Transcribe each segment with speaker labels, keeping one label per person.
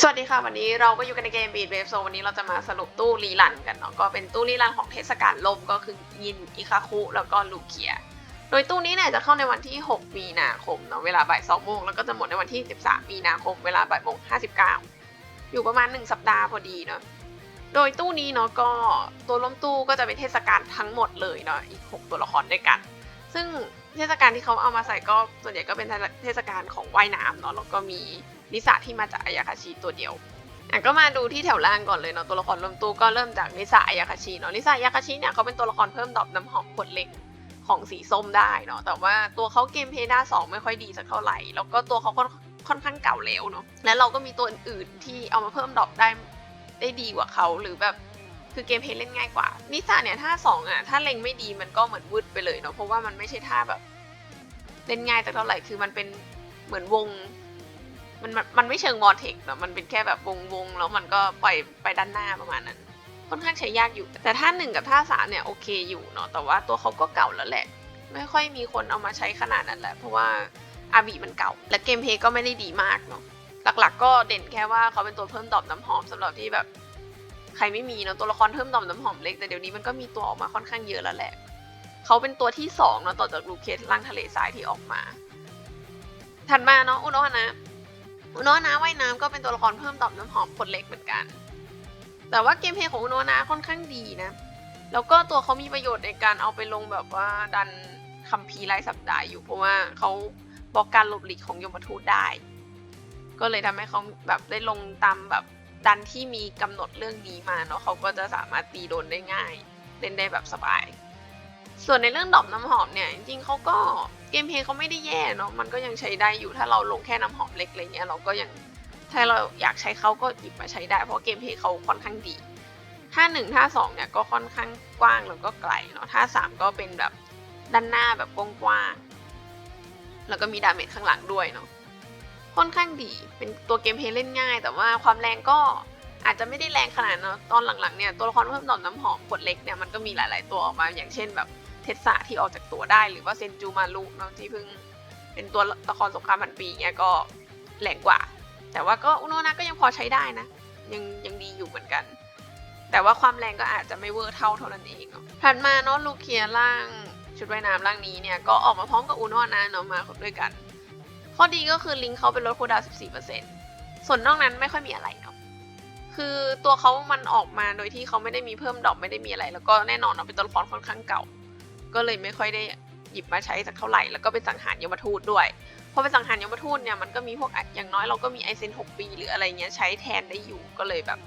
Speaker 1: สวัสดีค่ะ วันนี้เราก็อยู่กันในเกม Beat Wave โซวันนี้เราจะมาสรุปตู้รีลันกันเนาะก็เป็นตู้รีลันของเทศกาลลมก็คือยินอิคาคุแล้วก็ลูเคีย โดยตู้นี้เนี่ยจะเข้าในวันที่ 6 มีนาคมเนาะเวลาบ่าย2โมงแล้วก็จะหมดในวันที่ 13 มีนาคม เวลาบ่ายโมง59 อยู่ประมาณ 1 สัปดาห์พอดีเนาะโดยตู้นี้เนาะก็ตัวล้มตู้ก็จะเป็นเทศกาลทั้งหมดเลยเนาะอีก 6 ตัวละครด้วยกัน ซึ่ง เทศกาลที่เขาเอามาใส่ก็ส่วนใหญ่ก็เป็นเทศกาลของว่ายน้ำเนาะแล้วก็มีนิสาที่มาจากอายาคาชิตัวเดียวอะก็มาดูที่แถวล่างก่อนเลยเนาะตัวละครเริ่มตู้ก็เริ่มจากนิสาอายาคาชิเนาะนิสาอายาคาชิเนี่ยเขาเป็นตัวละครเพิ่มดอกน้ำหอมขวดเล็กของสีส้มได้เนาะแต่ว่าตัวเขาเกมเพย์ด้าสองไม่ค่อยดีสักเท่าไหร่ แล้วก็ตัวเขาค่อนค่อนข้างเก่าแล้วเนาะและเราก็มีตัวอื่นๆที่เอามาเพิ่มดอกได้ได้ดีกว่าเขาหรือแบบ คือเกมเพลย์เล่นง่ายกว่า นิสาเนี่ยท่าสองอะถ้าเล็งไม่ดีมันก็เหมือนวืดไปเลยเนาะเพราะว่ามันไม่ใช่ท่าแบบ เล่นง่ายสักเท่าไหร่คือมันเป็นเหมือนวง มันมันมันไม่เชิงวอร์เทกเนอะมันเป็นแค่แบบวงวงแล้วมันก็ปล่อยไปด้านหน้าประมาณนั้น ค่อนข้างใช้ยากอยู่ แต่ท่าหนึ่งกับท่าสามเนี่ยโอเคอยู่เนาะแต่ว่าตัวเขาก็เก่าแล้วแหละ ไม่ค่อยมีคนเอามาใช้ขนาดนั้นแหละเพราะว่าอาบีมันเก่า และเกมเพลย์ก็ไม่ได้ดีมากเนาะหลักๆ ก็เด่นแค่ว่าเขาเป็นตัวเพิ่มดอกน้ำหอมสำหรับที่แบบ ใครไม่มีเนาะตัวละครเพิ่มดอกน้ำหอมเล็กแต่เดี๋ยวนี้มันก็มีตัวออกมาค่อนข้างเยอะแล้วแหละ เขาเป็นตัวที่สองเนาะต่อจากลูเคสล่างทะเลทรายที่ออกมา ถัดมาเนาะอุโนะนะอุโนะนะว่ายน้ำก็เป็นตัวละครเพิ่มตอบน้ำหอมคนเล็กเหมือนกัน แต่ว่าเกมเพลย์ของอุโนะนะค่อนข้างดีนะ แล้วก็ตัวเขามีประโยชน์ในการเอาไปลงแบบว่าดันคัมภีร์รายสัปดาห์อยู่เพราะว่าเขาบอกการหลบหลีกของยมทูตได้ ก็เลยทำให้เขาแบบได้ลงตามแบบ ดันที่มีกำหนดเรื่องนี้มาเนาะเขาก็จะสามารถตีโดนได้ง่าย เล่นได้แบบสบาย ส่วนในเรื่องดอกน้ำหอมเนี่ยจริงๆเขาก็เกมเพลย์เขาไม่ได้แย่เนาะมันก็ยังใช้ได้อยู่ถ้าเราลงแค่น้ำหอมเล็กอะไรเงี้ยเราก็ยังถ้าเราอยากใช้เขาก็หยิบมาใช้ได้เพราะเกมเพลย์เขาค่อนข้างดีท่าหนึ่งท่าสองเนี่ยก็ค่อนข้างกว้างแล้วก็ไกลเนาะท่าสามก็เป็นแบบด้านหน้าแบบกว้างๆแล้วก็มีดาเมจข้างหลังด้วยเนาะ ค่อนข้างดี เป็นตัวเกมเพลย์เล่นง่าย แต่ว่าความแรงก็อาจจะไม่ได้แรงขนาดเนาะตอนหลังๆเนี่ยตัวละครเพิ่มดอกน้ำหอมขวดเล็กเนี่ยมันก็มีหลายๆตัวออกมาอย่างเช่นแบบเทสสะที่ออกจากตัวได้หรือว่าเซนจูมารุเนาะที่เพิ่งเป็นตัวละครสงครามพันปีเงี้ยก็แรงกว่า แต่ว่าก็อุโนนะก็ยังพอใช้ได้นะ ยังยังดีอยู่เหมือนกัน แต่ว่าความแรงก็อาจจะไม่เวอร์เท่าเท่านั้นเองเนาะถัดมาเนาะลูเคียร่างชุดว่ายน้ำร่างนี้เนี่ยก็ออกมาพร้อมกับอุโนนะเนาะมาด้วยกัน ข้อดีก็คือลิงเขาเป็นลดคูดาวน์14%ส่วนนอกนั้นไม่ค่อยมีอะไรเนาะคือตัวเขามันออกมาโดยที่เขาไม่ได้มีเพิ่มดอกไม่ได้มีอะไร แล้วก็แน่นอนเนาะเป็นตัวละครค่อนข้างเก่า ก็เลยไม่ค่อยได้หยิบมาใช้สักเท่าไหร่ แล้วก็เป็นสังหารยมทูตด้วยพอเป็นสังหารยมทูตเนี่ยมันก็มีพวกอย่างน้อยเราก็มีไอเซน 6 ปี หรืออะไรเงี้ยใช้แทนได้อยู่ก็เลยแบบ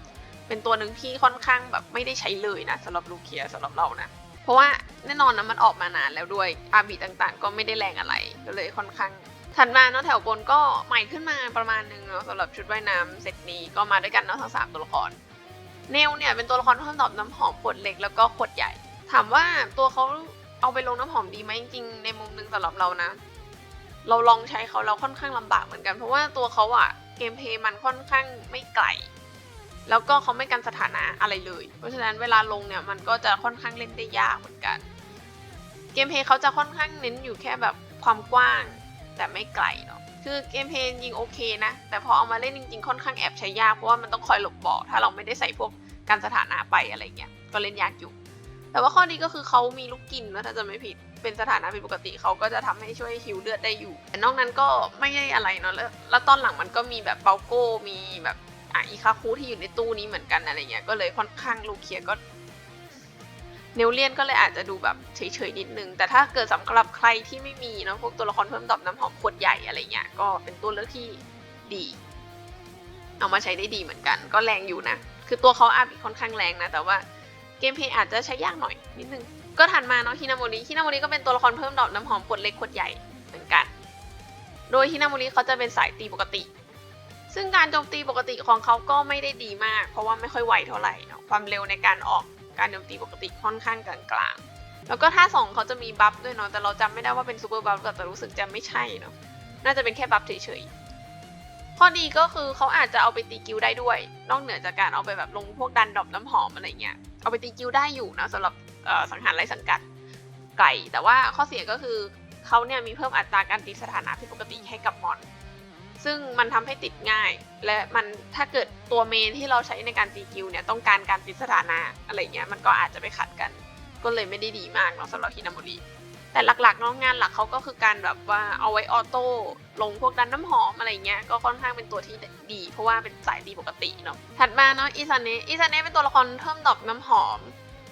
Speaker 1: เป็นตัวหนึ่งที่ค่อนข้างแบบไม่ได้ใช้เลยนะสำหรับลูเคียสำหรับเรานะเพราะว่าแน่นอนนะมันออกมานานแล้วด้วยอาบีต่างๆ ก็ไม่ได้แรงอะไรก็เลยค่อนข้าง ถัดมาเนาะแถวบนก็ใหม่ขึ้นมาประมาณนึงเนาะสำหรับชุดว่ายน้ำเซตนี้ก็มาด้วยกันเนาะทั้งสามตัวละคร เนลเนี่ยเป็นตัวละครเพิ่มดอกน้ำหอมขวดเล็กแล้วก็ขวดใหญ่ ถามว่าตัวเขาเอาไปลงน้ำหอมดีไหมจริงๆในมุมหนึงสำหรับเรานะ เราลองใช้เขาเราค่อนข้างลำบากเหมือนกันเพราะว่าตัวเขาอะเกมเพย์มันค่อนข้างไม่ไกลแล้วก็เขาไม่กันสถานะอะไรเลย เพราะฉะนั้นเวลาลงเนี่ยมันก็จะค่อนข้างเล่นได้ยากเหมือนกัน เกมเพย์เขาจะค่อนข้างเน้นอยู่แค่แบบความกว้าง แต่ไม่ไกลเนาะคือเกมเพลย์ยิงโอเคนะ แต่พอเอามาเล่นจริงๆ ค่อนข้างแอบใช้ยากเพราะว่ามันต้องคอยหลบเบาะถ้าเราไม่ได้ใส่พวกการสถานะไปอะไรเงี้ยก็เล่นยากอยู่ แต่ว่าข้อดีก็คือเขามีลูกกินนะถ้าจะไม่ผิดเป็นสถานะผิดปกติเขาก็จะทำให้ช่วยฮิวเลือดได้อยู่ แต่นอกนั้นก็ไม่ได้อะไรเนาะแล้วแล้วตอนหลังมันก็มีแบบเบลโก้มีแบบอะอีคาคูที่อยู่ในตู้นี้เหมือนกันอะไรเงี้ยก็เลยค่อนข้างลูกเคียก็ เนลเลียนก็เลยอาจจะดูแบบเฉยๆนิดนึง แต่ถ้าเกิดสำหรับใครที่ไม่มีเนาะพวกตัวละครเพิ่มดอกน้ำหอมขวดใหญ่อะไรเงี้ยก็เป็นตัวเลือกที่ดี เอามาใช้ได้ดีเหมือนกัน ก็แรงอยู่นะ คือตัวเขาอาบค่อนข้างแรงนะ แต่ว่าเกมเพย์อาจจะใช้ยากหน่อยนิดนึง ก็ถัดมาเนาะฮินาโมริฮินาโมริก็เป็นตัวละครเพิ่มดอกน้ำหอมขวดเล็กขวดใหญ่เหมือนกัน โดยฮินาโมริเขาจะเป็นสายตีปกติ ซึ่งการโจมตีปกติของเขาก็ไม่ได้ดีมาก เพราะว่าไม่ค่อยไวเท่าไหร่เนาะความเร็วในการออก การโจมตีปกติค่อนข้างกลางๆ แล้วก็ท่าสองเขาจะมีบัฟด้วยเนาะแต่เราจำไม่ได้ว่าเป็นซูเปอร์บัฟแต่รู้สึกจะไม่ใช่เนาะน่าจะเป็นแค่บัฟเฉยๆ ข้อดีก็คือเขาอาจจะเอาไปตีกิลได้ด้วย นอกเหนือจากการเอาไปแบบลงพวกดันดรอปน้ำหอมอะไรเงี้ยเอาไปตีกิลได้อยู่นะสำหรับสังหารไร้สังกัดไก่แต่ว่าข้อเสียก็คือเขาเนี่ยมีเพิ่มอัตราการตีสถานะผิดปกติให้กับมอน ซึ่งมันทำให้ติดง่าย และมันถ้าเกิดตัวเมนที่เราใช้ในการตีกิลเนี่ยต้องการการติดสถานะอะไรเงี้ยมันก็อาจจะไปขัดกัน ก็เลยไม่ได้ดีมากเนาะสำหรับฮินาโมริแต่หลักๆนาะงงานหลักเขาก็คือการแบบว่าเอาไว้ออโต้ลงพวกดันน้ำหอมอะไรเงี้ยก็ค่อนข้างเป็นตัวที่ดี เพราะว่าเป็นสายตีปกติเนาะถัดมาเนาะอิซาเนะอิซาเนะเป็นตัวละครเพิ่มดอกน้ำหอม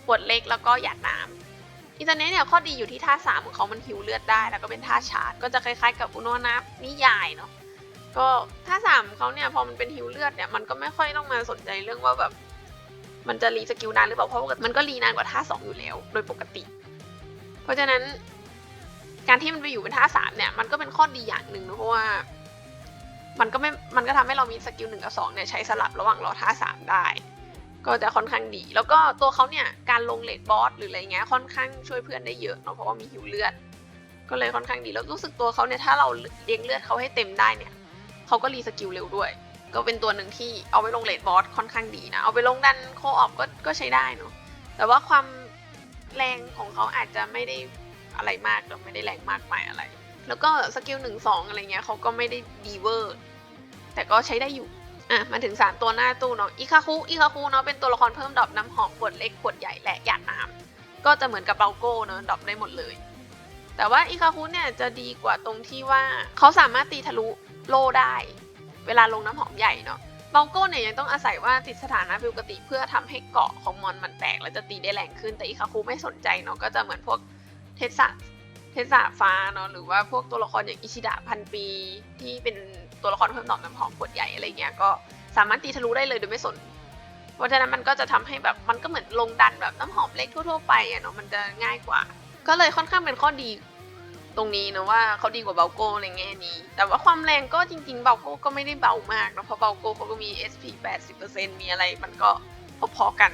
Speaker 1: ขวดเล็กแล้วก็หยาดน้ำอิซาเนะเนี่ยข้อดีอยู่ที่ท่าสามของเขามันหิวเลือดได้ แล้วก็เป็นท่าชาร์จก็จะคล้ายๆกับอุโนนะนิยายเนาะ ก็ท่าสามเขาเนี่ยพอมันเป็นหิวเลือดเนี่ยมันก็ไม่ค่อยต้องมาสนใจเรื่องว่าแบบ มันจะรีสกิลนานหรือเปล่าเพราะว่ามันก็รีนานกว่าท่าสองอยู่แล้ว โดยปกติ เพราะฉะนั้น การที่มันไปอยู่เป็นท่าสามเนี่ยมันก็เป็นข้อดีอย่างหนึ่งนะเพราะว่า มันก็ไม่มันก็ทำให้เรามีสกิลหนึ่งกับสองเนี่ยใช้สลับระหว่างรอท่าสามได้ ก็จะค่อนข้างดี แล้วก็ตัวเขาเนี่ยการลงเลดบอสหรืออะไรเงี้ยค่อนข้างช่วยเพื่อนได้เยอะเนาะเพราะว่ามีหิวเลือด ก็เลยค่อนข้างดีแล้วรู้สึกตัวเขาเนี่ยถ้าเราเลี้ยงเลือดเขาให้เต็มได้เนี่ย เขาก็รีสกิลเร็วด้วย ก็เป็นตัวหนึ่งที่เอาไปลงเลดบอสค่อนข้างดีนะ เอาไปลงดันโคออฟก็ก็ใช้ได้เนาะแต่ว่าความแรงของเขาอาจจะไม่ได้อะไรมากหรอไม่ได้แรงมากมายอะไร แล้วก็สกิลหนึ่งสองอะไรเงี้ยเขาก็ไม่ได้ดีเวอร์ แต่ก็ใช้ได้อยู่ อะ มาถึง3ตัวหน้าตู้เนาะ อิคาคุ อิคาคุเนาะเป็นตัวละครเพิ่มดรอปน้ำหอมขวดเล็กขวดใหญ่และหยาดน้ำก็จะเหมือนกับเบาโก้เนาะดรอปได้หมดเลย แต่ว่าอิคาคุเนี่ยจะดีกว่าตรงที่ว่าเขาสามารถตีทะลุ โล่ได้ เวลาลงน้ำหอมใหญ่เนาะเบลโก้เนี่ยยังต้องอาศัยว่าติดสถานะปกติเพื่อทำให้เกาะของมอนมันแตกแล้วจะตีได้แรงขึ้น แต่อิคาคุไม่สนใจเนาะก็จะเหมือนพวกเทสะเทสะฟ้าเนาะหรือว่าพวกตัวละครอย่างอิชิดะพันปี ที่เป็นตัวละครเพิ่มดอกน้ำหอมขวดใหญ่อะไรเงี้ยก็สามารถตีทะลุได้เลยโดยไม่สนเพราะฉะนั้นมันก็จะทำให้แบบมันก็เหมือนลงดันแบบน้ำหอมเล็กทั่วๆไปอะเนาะมันจะง่ายกว่า ก็เลยค่อนข้างเป็นข้อดี ตรงนี้นะว่าเขาดีกว่าเบลโก้ในแง่นี้ แต่ว่าความแรงก็จริง ๆ เบลโก้ก็ไม่ได้เบามากนะเพราะเบลโก้เขาก็มี SP 80%มีอะไรมันก็พอๆกัน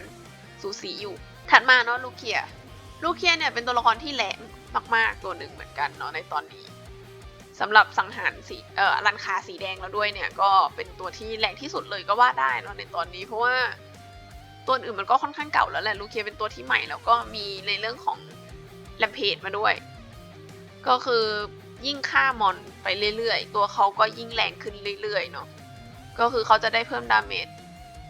Speaker 1: สูสีอยู่ ถัดมาเนาะลูเคีย ลูเคียเนี่ยเป็นตัวละครที่แหลมมากๆตัวหนึ่งเหมือนกันเนาะในตอนนี้สำหรับสังหารสีเอ่อรันคาสีแดงแล้วด้วยเนี่ยก็เป็นตัวที่แรงที่สุดเลยก็ว่าได้เนาะในตอนนี้ เพราะว่าตัวอื่นมันก็ค่อนข้างเก่าแล้วแหละลูเคียเป็นตัวที่ใหม่แล้วก็มีในเรื่องของแลมเพจมาด้วย ก็คือยิ่งฆ่ามอนไปเรื่อยๆ ตัวเขาก็ยิ่งแรงขึ้นเรื่อยๆเนาะก็คือเขาจะได้เพิ่มดาเมจ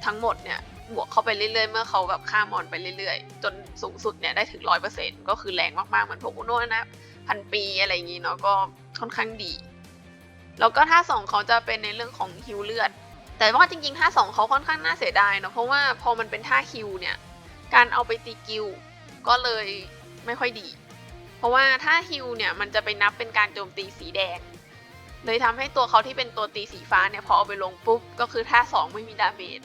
Speaker 1: ทั้งหมดเนี่ยบวกเข้าไปเรื่อยๆ เมื่อเขาแบบฆ่ามอนไปเรื่อยๆ จนสูงสุดเนี่ยได้ถึงร้อยเปอร์เซ็นต์ก็คือแรงมากๆ เหมือนพวกอุโนะนะพันปีอะไรอย่างงี้เนาะก็ค่อนข้างดี แล้วก็ท่าสองเขาจะเป็นในเรื่องของฮิวเลือด แต่ว่าจริงๆท่าสองเขาค่อนข้างน่าเสียดายเนาะเพราะว่าพอมันเป็นท่าฮิวเนี่ยการเอาไปตีกิลก็เลยไม่ค่อยดี เพราะว่าถ้าฮิวเนี่ยมันจะไปนับเป็นการโจมตีสีแดง เลยทำให้ตัวเขาที่เป็นตัวตีสีฟ้าเนี่ยพอเอาไปลงปุ๊บ ก็คือท่าสองไม่มีดาเมจ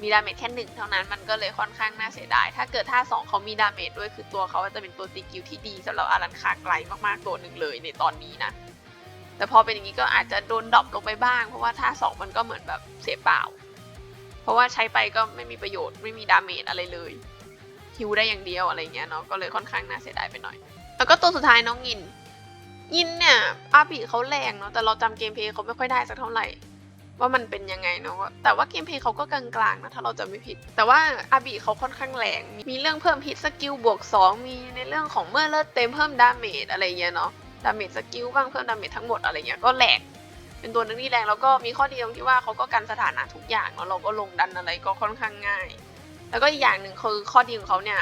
Speaker 1: มีดาเมจแค่หนึ่งเท่านั้นมันก็เลยค่อนข้างน่าเสียดาย ถ้าเกิดท่าสองเขามีดาเมจด้วยคือตัวเขาจะเป็นตัวตีกิลที่ดีสำหรับอารันคาไกลมากๆตัวหนึ่งเลยในตอนนี้นะ แต่พอเป็นอย่างนี้ก็อาจจะโดนดรอปลงไปบ้าง เพราะว่าท่าสองมันก็เหมือนแบบเสียเปล่า เพราะว่าใช้ไปก็ไม่มีประโยชน์ไม่มีดาเมจอะไรเลยฮิวได้อย่างเดียวอะไรเงี้ยเนาะก็เลยค่อนข้างน่าเสียดายไปหน่อย แล้วก็ตัวสุดท้ายน้องยิน ยินเนี่ยอาบีเขาแรงเนาะแต่เราจำเกมเพลย์เขาไม่ค่อยได้สักเท่าไหร่ ว่ามันเป็นยังไงเนาะแต่ว่าเกมเพลย์เขาก็กลางๆนะถ้าเราจะไม่ผิด แต่ว่าอาบีเขาค่อนข้างแรงมีเรื่องเพิ่มฮิตสกิลบวก 2 มีในเรื่องของเมื่อเลือดเต็มเพิ่มดาเมจอะไรเงี้ยเนาะดาเมจสกิลบ้างเพิ่มดาเมจทั้งหมดอะไรเงี้ยก็แรงเป็นตัวนึงที่แรงแล้วก็มีข้อดีตรงที่ว่าเขาก็กันสถานะทุกอย่างเนาะเราก็ลงดันอะไรก็ค่อนข้างง่าย แล้วก็อีกอย่างหนึ่งคือข้อดีของเขาเนี่ย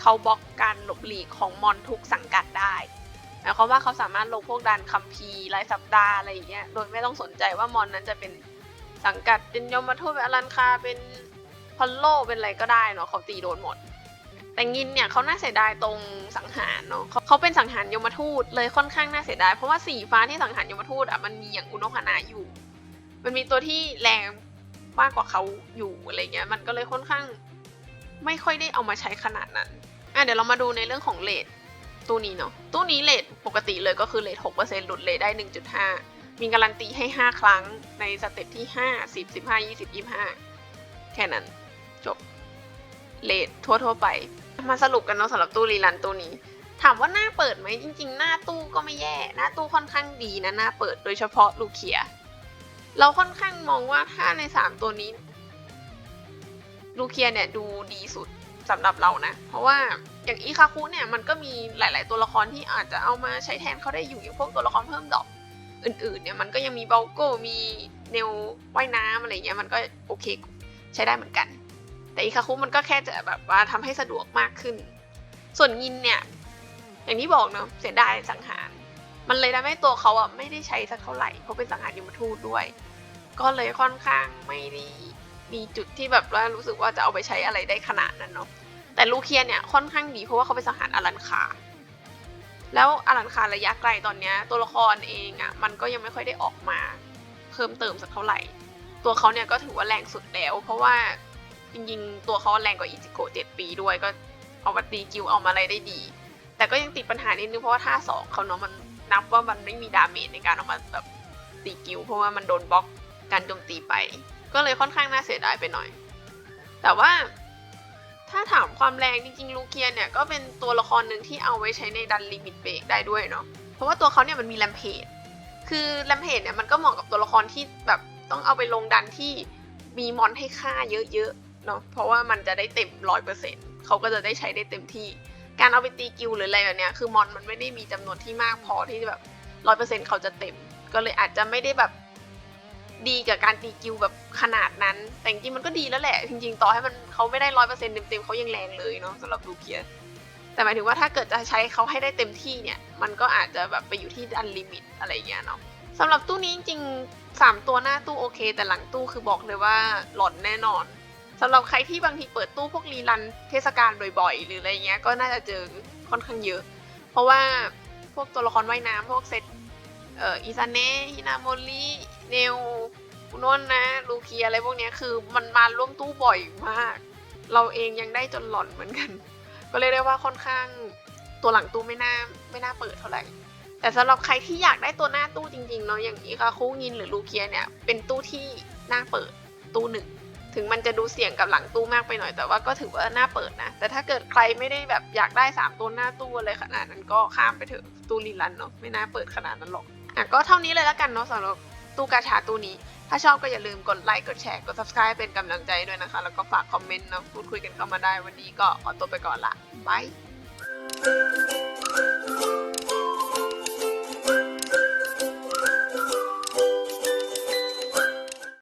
Speaker 1: เขาบล็อกการหลบหลีกของมอนทุกสังกัดได้หมายความว่าเขาสามารถลงพวกดันคัมภีร์รายสัปดาห์อะไรอย่างเงี้ยโดยไม่ต้องสนใจว่ามอนนั้นจะเป็นสังกัดเป็นยมทูตเป็นอลันคาเป็นพอลโลเป็นอะไรก็ได้เนาะเขาตีโดนหมด แต่งินเนี่ยเขาน่าเสียดายตรงสังหารเนาะเขาเขาเป็นสังหารยมทูตเลยค่อนข้างน่าเสียดายเพราะว่าสีฟ้าที่สังหารยมทูตอะมันมีอย่างอุโนฮานะอยู่ มันมีตัวที่แรงมากกว่าเขาอยู่อะไรเงี้ยมันก็เลยค่อนข้างไม่ค่อยได้เอามาใช้ขนาดนั้น อะเดี๋ยวเรามาดูในเรื่องของเลทตู้นี้เนาะตู้นี้เลทปกติเลยก็คือเลท6%หลุดเลทได้1.5มีการันตีให้5ครั้งในสเต็ปที่5 10 15 20 25แค่นั้นจบเลททั่วๆไป มาสรุปกันเนาะสำหรับตู้รีลันตู้นี้ ถามว่าหน้าเปิดไหมจริง ๆ หน้าตู้ก็ไม่แย่ หน้าตู้ค่อนข้างดีนะหน้าเปิดโดยเฉพาะลูเคีย เราค่อนข้างมองว่าถ้าใน3ตัวนี้ลูเคียเนี่ยดูดีสุด สำหรับเรานะ เพราะว่าอย่างอีคาคุเนี่ยมันก็มีหลาย ๆ ตัวละครที่อาจจะเอามาใช้แทนเขาได้อยู่อย่างพวกตัวละครเพิ่มดอกอื่น ๆ เนี่ยมันก็ยังมีเบลโก้มีเนวว่ายน้ำอะไรเงี้ยมันก็โอเคใช้ได้เหมือนกัน แต่อีคาคุมันก็แค่จะแบบว่าทำให้สะดวกมากขึ้น ส่วนยินเนี่ยอย่างที่บอกเนาะเสียดายสังหาร มันเลยทำให้ตัวเขาอะไม่ได้ใช้สักเท่าไหร่เพราะเป็นสังหารยมทูตด้วย ก็เลยค่อนข้างไม่ได้ มีจุดที่แบบว่ารู้สึกว่าจะเอาไปใช้อะไรได้ขนาดนั้นเนาะแต่ลูเคียนเนี่ยค่อนข้างดีเพราะว่าเขาเป็นสังหารอลันคา แล้วอลันคาระยะไกลตอนเนี้ยตัวละครเองอะ่ะมันก็ยังไม่ค่อยได้ออกมาเพิ่มเติมสักเท่าไหร่ ตัวเขาเนี่ยก็ถือว่าแรงสุดแล้ว เพราะว่าจริงๆ ตัวเขาแรงกว่าอิจิโกะเจ็ดปีด้วยก็เอามาตีกิวเอามาอะไรได้ดี แต่ก็ยังติดปัญหานิดนึงเพราะว่าท่าสองเขาเนาะมันนับว่ามันไม่มีดาเมจในการเอามาแบบตีกิวเพราะว่ามันโดนบล็อกการโจมตีไป ก็เลยค่อนข้างน่าเสียดายไปหน่อย แต่ว่าถ้าถามความแรงจริงๆลูเคียนเนี่ยก็เป็นตัวละครหนึ่งที่เอาไว้ใช้ในดันลิมิตเบรกได้ด้วยเนาะ เพราะว่าตัวเขาเนี่ยมันมีแรมเพจ คือแรมเพจเนี่ยมันก็เหมาะกับตัวละครที่แบบต้องเอาไปลงดันที่มีมอนให้ฆ่าเยอะๆเนาะ เพราะว่ามันจะได้เต็มร้อยเปอร์เซ็นต์เขาก็จะได้ใช้ได้เต็มที่ การเอาไปตีกิลหรืออะไรแบบเนี้ยคือมอนมันไม่ได้มีจำนวนที่มากพอที่แบบร้อยเปอร์เซ็นต์เขาจะเต็ม ก็เลยอาจจะไม่ได้แบบ ดีกับการตีกิลแบบขนาดนั้น แต่จริงมันก็ดีแล้วแหละ จริง ๆ ต่อให้มันเขาไม่ได้ร้อยเปอร์เซ็นต์เต็มๆเขายังแรงเลยเนาะสำหรับลูเคียแต่หมายถึงว่าถ้าเกิดจะใช้เขาให้ได้เต็มที่เนี่ย มันก็อาจจะแบบไปอยู่ที่อันลิมิตอะไรอย่างเงี้ยเนาะสำหรับตู้นี้จริงๆสามตัวหน้าตู้โอเค แต่หลังตู้คือบอกเลยว่าหลอนแน่นอนสำหรับใครที่บางทีเปิดตู้พวกรีรันเทศกาลบ่อยๆ หรืออะไรเงี้ยก็น่าจะเจอค่อนข้างเยอะ เพราะว่าพวกตัวละครว่ายน้ำพวกเซต เอ่ออิซาเนะฮินาโมริเนลอุนนนะ ลูเคียอะไรพวกนี้คือมันมาร่วมตู้บ่อยมาก เราเองยังได้จนหลอนเหมือนกัน ก็เรียกได้ว่าค่อนข้างตัวหลังตู้ไม่น่าไม่น่าเปิดเท่าไหร่ แต่สำหรับใครที่อยากได้ตัวหน้าตู้จริงๆเนาะอย่างอีคาคุงินหรือลูเคียเนี่ยเป็นตู้ที่น่าเปิดตู้หนึ่งถึงมันจะดูเสี่ยงกับหลังตู้มากไปหน่อยแต่ว่าก็ถือว่าน่าเปิดนะ แต่ถ้าเกิดใครไม่ได้แบบอยากได้สามตัวหน้าตู้อะไรขนาดนั้นก็ข้ามไปเถอะตู้รีลันเนาะไม่น่าเปิดขนาดนั้นหรอก อะก็เท่านี้เลยแล้วกันเนาะสำหรับตู้กาชาตู้นี้ ถ้าชอบก็อย่าลืมกดไลค์กดแชร์กด subscribe เป็นกำลังใจด้วยนะคะ แล้วก็ฝากคอมเมนต์เนาะพูดคุยกันเข้ามาได้วันนี้ก็ขอตัวไปก่อนละบาย